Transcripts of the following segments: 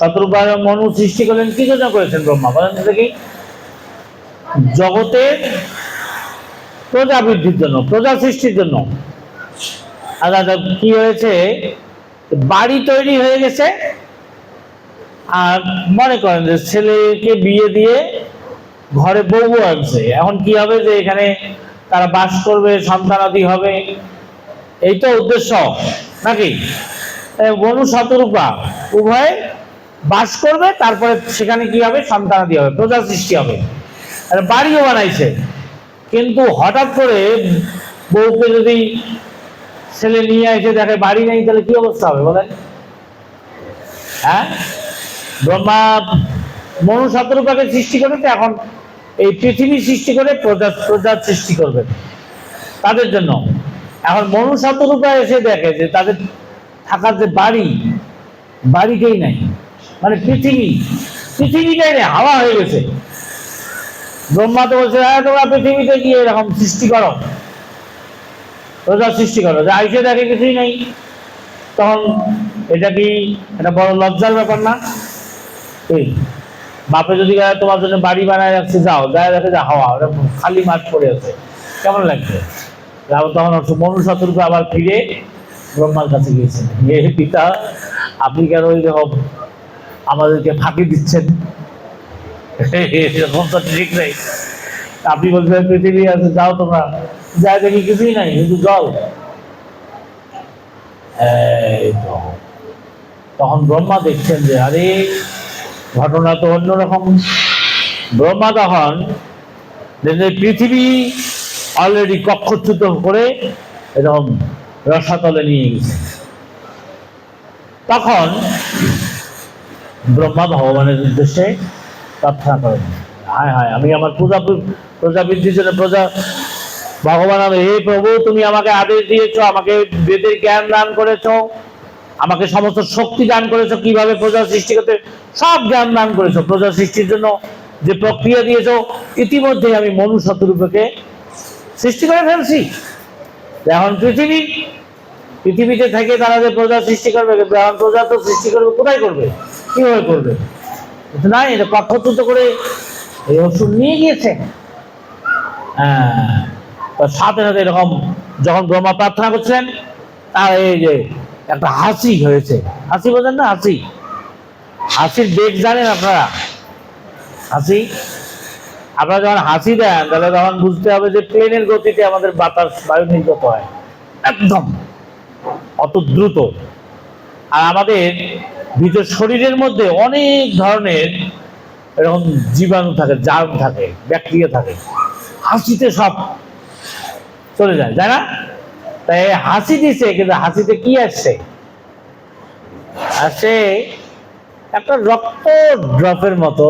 শতরূপা মনু সৃষ্টি করলেন, কি জন্য করেছেন ব্রহ্মা? বলেন দেখি। জগতের প্রজা বৃদ্ধির জন্য, প্রজা সৃষ্টির জন্য। আর কি হয়েছে? বাড়ি তৈরি হয়ে গেছে। আর মনে করেন যে ছেলেকে বিয়ে দিয়ে ঘরে বউ আনছে। এখন কি হবে যে এখানে তারা বাস করবে, সন্তানাদি হবে? এই তো উদ্দেশ্য, নাকি? বনু শতরূপা, উভয় বাস করবে, তারপরে সেখানে কি হবে? সন্তানাদি হবে প্রজা সৃষ্টি হবে। আর বাড়িও বানাইছে। কিন্তু হঠাৎ করে বউকে যদি ছেলে নিয়ে এসে দেখে বাড়ি নেই, তাহলে কি অবস্থা হবে বলেন? হ্যাঁ? ব্রহ্মা মনু শতরূপাকে সৃষ্টি করেছে এখন এই পৃথিবী সৃষ্টি করে প্রজা, প্রজার সৃষ্টি করবেন তাদের জন্য। এখন মনু শতরূপা এসে দেখে যে তাদের থাকার যে বাড়ি, বাড়িতেই নাই। মানে পৃথিবী। পৃথিবীটাই হাওয়া হয়ে গেছে। ব্রহ্মা তো বলছে হ্যাঁ তোমরা পৃথিবীতে গিয়ে এরকম সৃষ্টি করো। প্রজা সৃষ্টি করো। যে আইসে দেখে কিছুই নেই। তখন এটা কি এটা বড় লজ্জার ব্যাপার না? এই, বাপে যদি গায়ে তোমার জন্য বাড়ি বানায় রাখছে, যাও। গায়ে দেখে যা হাওয়া, ওটা খালি মাঠ পড়ে আছে। কেমন লাগছে? তখন মনু শত্রুকে আবার ফিরে ব্রহ্মার কাছে গিয়েছে। হে পিতা, আপনি কেন ওই রকম আমাদেরকে ফাঁকি দিচ্ছেন। এরকম তো ঠিক নেই। আপনি বলছেন, পৃথিবী আছে, যাও তোমরা। যাই দেখি, কিছুই নাই কিন্তু জল। তখন ব্রহ্মা দেখছেন যে, আরে, ঘটনা তো অন্যরকম। ব্রহ্মা তখন পৃথিবী অলরেডি কক্ষচ্যুত করে এরকম রসাতলে নিয়ে গেছে। তখন ব্রহ্মা ভগবানের উদ্দেশ্যে প্রার্থনা করেন। হায় হায়, আমি আমার প্রজা বৃদ্ধির জন্য প্রজা ভগবান আমি। হে প্রভু, তুমি আমাকে আদেশ দিয়েছ, আমাকে বেদের জ্ঞান দান করেছ, আমাকে সমস্ত শক্তি দান করেছ, কীভাবে প্রজা সৃষ্টি করতে সব জ্ঞান দান করেছ, প্রজা সৃষ্টির জন্য যে প্রক্রিয়া দিয়েছ ইতিমধ্যে আমি মনু শতরূপকে সৃষ্টি করে ফেলছি। এখন পৃথিবী, পৃথিবীতে থেকে তারা যে প্রজা সৃষ্টি করবে, এখন প্রজা তো সৃষ্টি করবে, কোথায় করবে? কীভাবে করবে? না, এটা পক্ষচ্যুত করে এই ওষুধ নিয়ে গিয়েছে। হ্যাঁ সাথে সাথে এরকম যখন ব্রহ্মা প্রার্থনা করছিলেন, তার এই যে একটা হাসি হয়েছে। হাসি বোঝেন না, হাসি। হাসির বেগ জানেন আপনারা? হাসি? আপনারা যখন হাসি দেন, তাহলে তখন বুঝতে হবে যে প্লেনের গতিতে আমাদের বাতাস বায়ু নির্গত হয়। একদম। অত দ্রুত। আর আমাদের ভিতর শরীরের মধ্যে অনেক ধরনের এরকম জীবাণু থাকে, জার্ম থাকে, ব্যাকটেরিয়া থাকে। হাসিতে সব চলে যায়, তাই না? তাই হাসি দিছে, কিন্তু হাসিতে কি আসছে? আসছে একটা রক্ত ড্রপের মতো।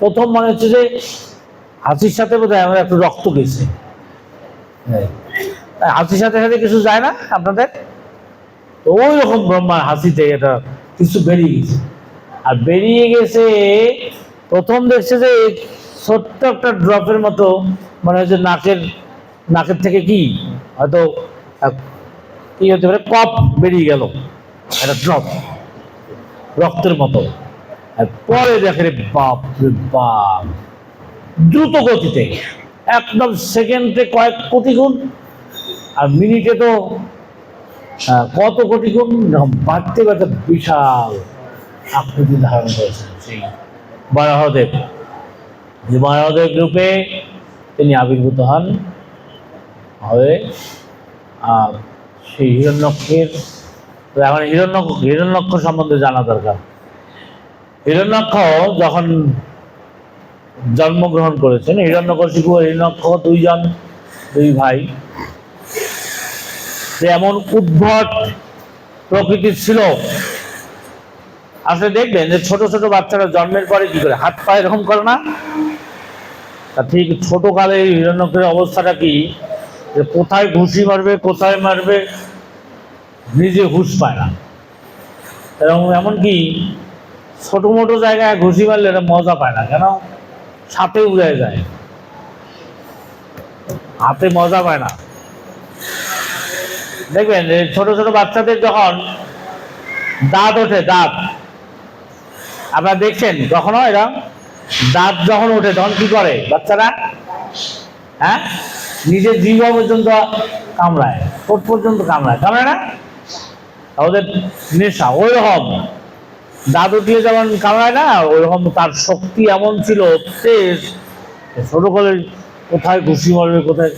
প্রথম মনে হচ্ছে যে হাসির সাথে বোধ হয় আমার একটু রক্ত গেছে। হাসির সাথে সাথে কিছু যায় না আপনাদের? ওই রকম ব্রহ্মার হাসিতে এটা কিছু বেরিয়ে গেছে। আর বেরিয়ে গেছে, প্রথম দেখছে যে ছোট্ট একটা ড্রপের মতো মানে হচ্ছে নাকের নাকের থেকে কি, হয়তো কি হতে পারে কপ বেরিয়ে গেল, একটা ড্রপ, রক্তের মতো। পরে দেখে রে বাপ রে বাপ, দ্রুত গতিতে, একদম সেকেন্ডে কয়েক কোটি গুণ, আর মিনিটে তো কত কোটি গুণ বাড়তে বাড়তে বিশাল আকৃতি ধারণ করেছেন সেই বারাহদেব। যে বারাহদেব রূপে তিনি আবির্ভূত হন হয়ে, আর সেই হিরণ্যক্ষের, এখন হিরণ্য হিরণ্যক্ষ সম্বন্ধে জানা দরকার। হিরণ্যক্ষ যখন জন্মগ্রহণ করেছেন হিরণ্যকশিপু ও হিরণ্যক্ষ দুইজন, দুই ভাই। যে এমন উদ্ভট প্রকৃতির ছিল। আসলে দেখবেন যে ছোট ছোট বাচ্চারা জন্মের পরে কি করে? হাত পা এরকম করে না? ঠিক ছোট কালে হিরণ্যকের অবস্থাটা কি? যে কোথায় ঘুষি মারবে, কোথায় মারবে, নিজে হুঁশ পায় না। এবং এমনকি ছোট মোটো জায়গায় ঘুষি মারলে এটা মজা পায় না, কেন? সাথে উড়ে যায়। হাতে মজা পায় না। দেখবেন ছোট ছোট বাচ্চাদের যখন দাঁত ওঠে, দাঁত। আপনারা দেখছেন কখনো এরকম দাঁত যখন ওঠে, তখন কি করে বাচ্চারা? হ্যাঁ? নিজের জীব পর্যন্ত কামড়ায়, ঠোঁট পর্যন্ত কামড়ায়। কামড়ায় না? ওদের নেশা ওই রকম দাঁত উঠলে যেমন কামড়ায় না, ওইরকম তার শক্তি এমন ছিল তেজ ছোট করে কোথায় ঘুষি মারবে, কোথায়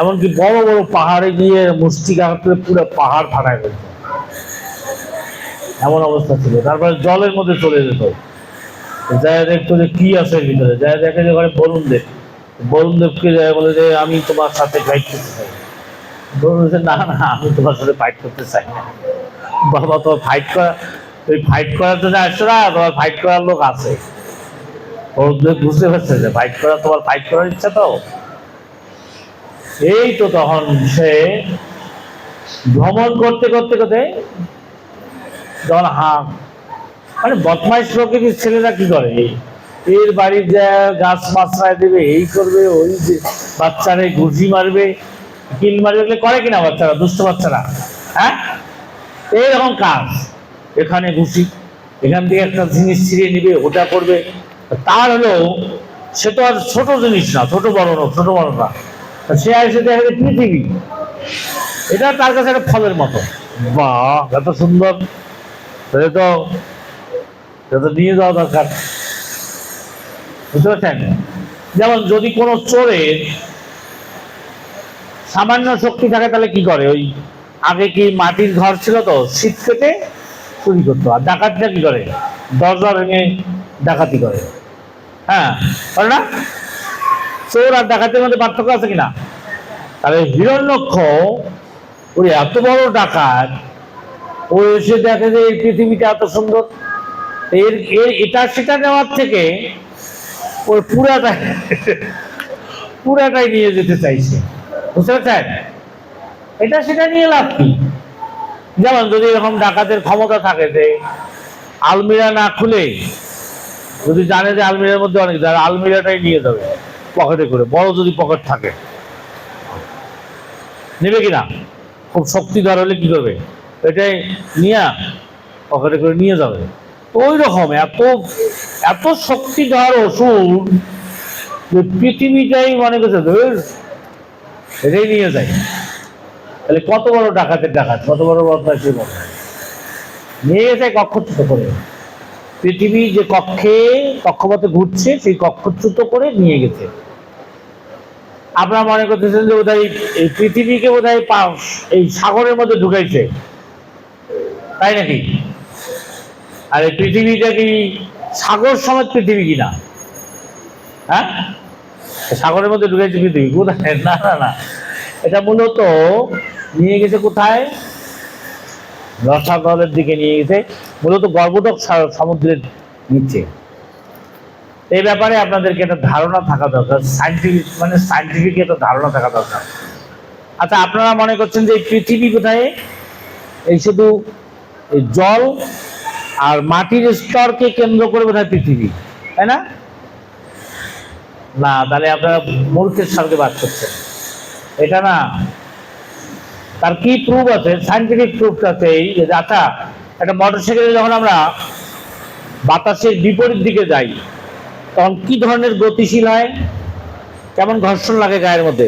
এমনকি বড় বড় পাহাড়ে গিয়ে মুষ্টিঘাত করে পুরো পাহাড় ফাটায় ফেলতো। এমন অবস্থা ছিল। তারপরে জলের মধ্যে চলে যেত। যায় দেখতো যে কি আছে ভিতরে। যায় দেখে যে ওখানে বরুণ দেব। বরুণ দেবকে যায় বলে যে, আমি তোমার সাথে ফাইট করতে চাই। বরুণ না না, আমি তোমার সাথে ফাইট করতে চাই না। বাবা, তোমার ফাইট করা ওই ফাইট করার জন্য আসছো না, তোমার ফাইট করার লোক আছে। দেব বুঝতে পারছে যে ফাইট করা, তোমার ফাইট করার ইচ্ছা তো? এই তো তখন সে ভ্রমণ করতে করতে করতে যখন হা মানে বদমাইশ প্রকৃতির ছেলেরা কি করে? এর বাড়ির যা গাছ মাছরায় দেবে, এই করবে, ওই যে বাচ্চারে ঘুষি মারবে, কিল মারবে করে কিনা বাচ্চারা, দুষ্ট বাচ্চারা? হ্যাঁ? এইরকম কাজ। এখানে ঘুষি, এখান থেকে একটা জিনিস ছিঁড়ে নিবে, ওটা করবে। তার হলেও সে তো আর ছোট জিনিস না, ছোট বড় না ছোট বড় না। সে এসে দেখে যে পৃথিবী এটা তার কাছে একটা ফলের মতো। বাহ এত সুন্দর। তাহলে তো তো নিয়ে যাওয়া দরকার। বুঝতে পারছেন? যেমন যদি কোনো চোরের সামান্য শক্তি থাকে, তাহলে কি করে? ওই আগে কি মাটির ঘর ছিল তো? শীত কেটে চুরি করতো। আর ডাকাতটা কি করে? দরজা ভেঙে ডাকাতি করে। হ্যাঁ না? চোর আর ডাকাতের মধ্যে পার্থক্য আছে কিনা? তাহলে হিরণ্যক্ষ ওই এত বড় ডাকাত, ও এসে দেখে যে এই পৃথিবীটা এত সুন্দর। এর এর এটা সেটা নেওয়ার থেকে ওর পুরাটাই পুরাটাই নিয়ে যেতে চাইছে। বুঝতে পারছেন? এটা সেটা নিয়ে লাভ কি? যেমন যদি এরকম ডাকাতের ক্ষমতা থাকে যে আলমিরা না খুলে, যদি জানে যে আলমিরার মধ্যে অনেক আলমিরাটাই নিয়ে যাবে। পকেটে করে, বড় যদি পকেট থাকে। নেবে কিনা? খুব শক্তিধর হলে কি করবে? এটাই নিয়ে পকেটে করে নিয়ে যাবে। ওই রকম এত এত শক্তিধর ওষুধ যে পৃথিবীটাই মনে করছে এটাই নিয়ে যায়। তাহলে কত বড় ডাকাতের ডাকাত, কত বড় বদমাইশি। বড় নিয়ে গেছে কক্ষচ্যুত করে। পৃথিবী যে কক্ষে কক্ষপথে ঘুরছে, সেই কক্ষচ্যুত করে নিয়ে গেছে। আপনারা মনে করতেছেন যে বোধহয় এই পৃথিবীকে বোধহয় এই সাগরের মধ্যে ঢুকাইছে। তাই নাকি? আর এই পৃথিবীটা কি সাগর সমেত পৃথিবী কিনা? হ্যাঁ? সাগরের মধ্যে ঢুকেছে পৃথিবী কোথায় না না না। এটা মূলত নিয়ে গেছে কোথায়? রসাগরের দিকে নিয়ে গেছে। মূলত গর্ভদক সা- সমুদ্রের নিচে। এই ব্যাপারে আপনাদেরকে একটা ধারণা থাকা দরকার। সাইন্টিফিক মানে সাইন্টিফিক একটা ধারণা থাকা দরকার। আচ্ছা আপনারা মনে করছেন যে এই পৃথিবী কোথায়? এই শুধু জল আর মাটির স্তরকে কেন্দ্র করে বোধহয় পৃথিবী, তাই না? না, তাহলে আপনারা মূর্খের সঙ্গে বাদ করছেন। এটা না তার কি প্রুফ আছে? সাইন্টিফিক প্রুফটা আছে এই আচ্ছা একটা মোটরসাইকেলে যখন আমরা বাতাসের বিপরীত দিকে যাই, তখন কি ধরনের গতিশীল হয়? কেমন ঘর্ষণ লাগে গায়ের মধ্যে?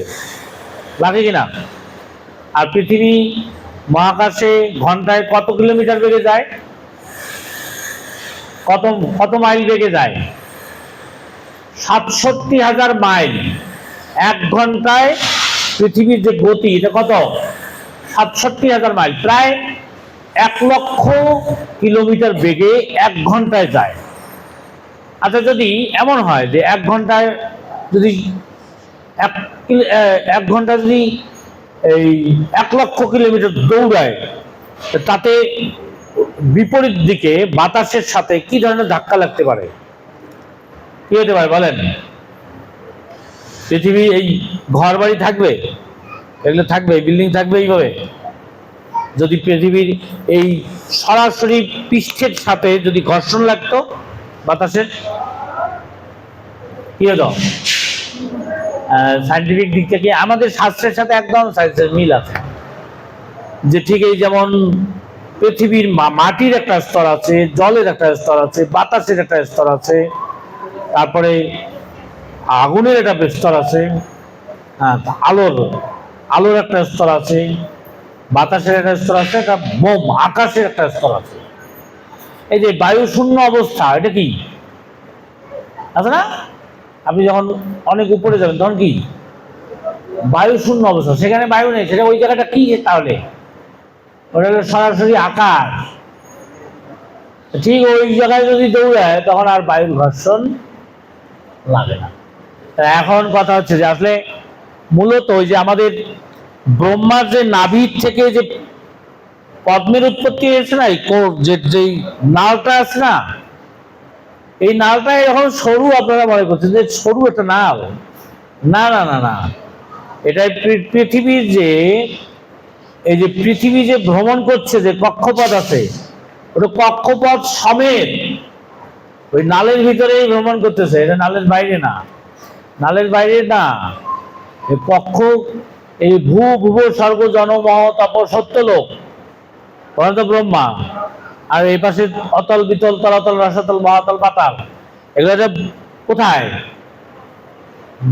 লাগে কিনা আর পৃথিবী মহাকাশে ঘন্টায় কত কিলোমিটার বেগে যায়? কত কত মাইল বেগে যায়? সাতষট্টি হাজার মাইল। এক ঘন্টায় পৃথিবীর যে গতি, এটা কত? সাতষট্টি হাজার মাইল, প্রায় এক লক্ষ কিলোমিটার বেগে এক ঘন্টায় যায়। আচ্ছা যদি এমন হয় যে এক ঘন্টায় যদি এক ঘণ্টা যদি এই এক লক্ষ কিলোমিটার দৌড়ায় তাতে বিপরীত দিকে বাতাসের সাথে কি ধরনের ধাক্কা লাগতে পারে? কি হতে পারে বলেন? পৃথিবী এই ঘর বাড়ি থাকবে? এগুলো থাকবে বিল্ডিং থাকবে এইভাবে। যদি পৃথিবীর এই সরাসরি পৃষ্ঠের সাথে যদি ঘর্ষণ লাগতো বাতাসের, কি হতো? সাইন্টিফিক দিক থেকে আমাদের শাস্ত্রের সাথে একদম সায়েন্সের মিল আছে। যে ঠিক এই যেমন পৃথিবীর মাটির একটা স্তর আছে, জলের একটা স্তর আছে, বাতাসের একটা স্তর আছে, তারপরে আগুনের একটা স্তর আছে হ্যাঁ আলোর আলোর একটা স্তর আছে, বাতাসের একটা স্তর আছে, একটা মোম, আকাশের একটা স্তর আছে। এই যে বায়ু শূন্য অবস্থা, এটা কি? আছে না? আপনি যখন অনেক উপরে যাবেন, তখন কি? বায়ু শূন্য অবস্থা, সেখানে বায়ু নেই, সেটা ওই জায়গাটা কি তাহলে? ওটা হলো সরাসরি আকাশ। ঠিক ওই জায়গায় যদি দৌড়ায়, তখন আর বায়ুর ঘর্ষণ লাগে না। এখন কথা হচ্ছে যে, আসলে মূলত ওই যে আমাদের ব্রহ্মার যে নাভির থেকে যে পদ্মের উৎপত্তি হয়েছে না, এই যে, যেই নালটা আছে না, এই নালটা এখন সরু আপনারা মনে করছেন যে সরু একটা নাল। না না না না। এটা পৃ- পৃথিবীর যে, এই যে পৃথিবী যে ভ্রমণ করছে, যে কক্ষপথ আছে, ওটা কক্ষপথ সমেত ওই নালের ভিতরেই ভ্রমণ করতেছে। এটা নালের বাইরে না। নালের বাইরে না। কক্ষ এই ভূ ভুব স্বর্গ জনমহ তপ সত্যলোক অনন্ত ব্রহ্মা, আর এই পাশে অতল বিতল তলাতল রসাতল মহাতল পাতাল, এগুলো কোথায়?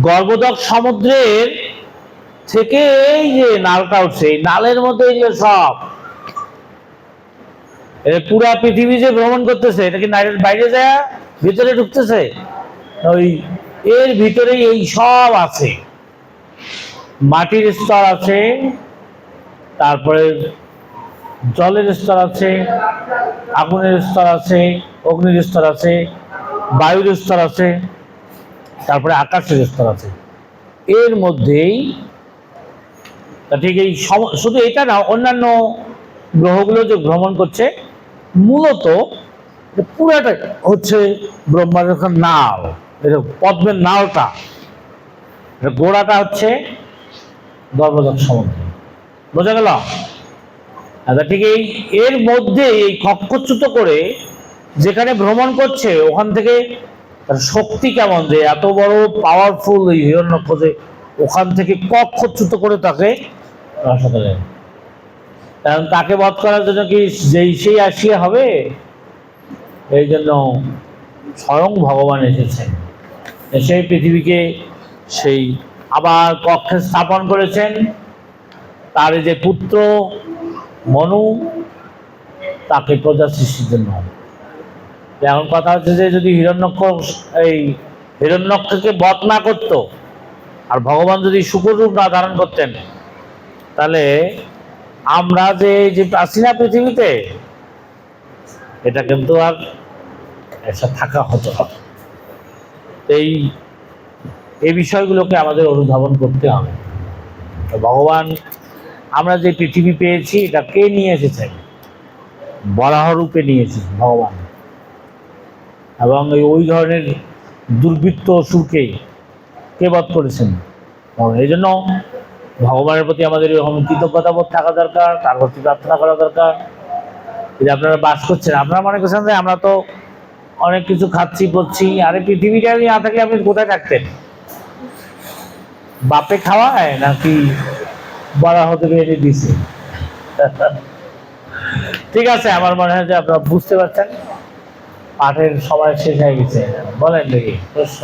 গর্ভদক সমুদ্রের থেকে এই যে নালটা উঠছে, এই নালের মধ্যে এগুলো সব। পুরা পৃথিবী যে ভ্রমণ করতেছে, এটা কি নাইলের বাইরে যায়, ভিতরে ঢুকতেছে? ওই এর ভিতরে এই সব আছে। মাটির স্তর আছে, তারপরে জলের স্তর আছে, আগুনের স্তর আছে, অগ্নির স্তর আছে, বায়ুর স্তর আছে, তারপরে আকাশের স্তর আছে। এর মধ্যেই ঠিক এই শুধু এটা না, অন্যান্য গ্রহগুলো যে ভ্রমণ করছে, মূলত পুরাটা হচ্ছে ব্রহ্মার এটা পদ্মের এটা গোড়াটা হচ্ছে গর্ভদক সমুদ্র বোঝা গেল? আচ্ছা ঠিক এই, এর মধ্যে এই কক্ষচ্যুত করে যেখানে ভ্রমণ করছে, ওখান থেকে তার শক্তি কেমন যে এত বড় পাওয়ারফুল এই হিরণ্যক্ষ যে ওখান থেকে কক্ষচ্যুত করে তাকে দেয় কারণ তাকে বধ করার জন্য কি যেই সেই আসিয়া হবে? এই জন্য স্বয়ং ভগবান এসেছেন। সেই পৃথিবীকে সেই আবার কক্ষে স্থাপন করেছেন তার যে পুত্র মনু, তাকে প্রজা সৃষ্টির জন্য। এখন কথা হচ্ছে যে যদি হিরণ্যক্ষ, এই হিরণ্যক্ষকে বধ না করতো আর ভগবান যদি শুকুর রূপ না ধারণ করতেন, তাহলে আমরা যে যে প্রাচীনা পৃথিবীতে, এটা কিন্তু আর একটা থাকা হতো এই এই বিষয়গুলোকে আমাদের অনুধাবন করতে হবে। ভগবান, আমরা যে পৃথিবী পেয়েছি, এটা কে নিয়ে এসেছেন বরাহ রূপে নিয়ে এসেছেন ভগবান। এবং এই ওই ধরনের দুর্বৃত্ত অসুরকে কে বধ করেছেন? এই জন্য ভগবানের প্রতি আমাদের এরকম কৃতজ্ঞতাবোধ থাকা দরকার, তার প্রতি প্রার্থনা করা দরকার। এই যে আপনারা বাস করছেন, আপনারা মনে করছেন যে আমরা তো অনেক কিছু খাচ্ছি পড়ছি আরে পৃথিবীটা না থাকলে আপনি কোথায় থাকতেন? বাপে খাওয়ায় নাকি বড়া হতে বেড়ে দিছে? ঠিক আছে, আমার মনে হয় যে আপনারা বুঝতে পারছেন। পাঠের সময় শেষ হয়ে গেছে। বলেন দেখি, প্রশ্ন।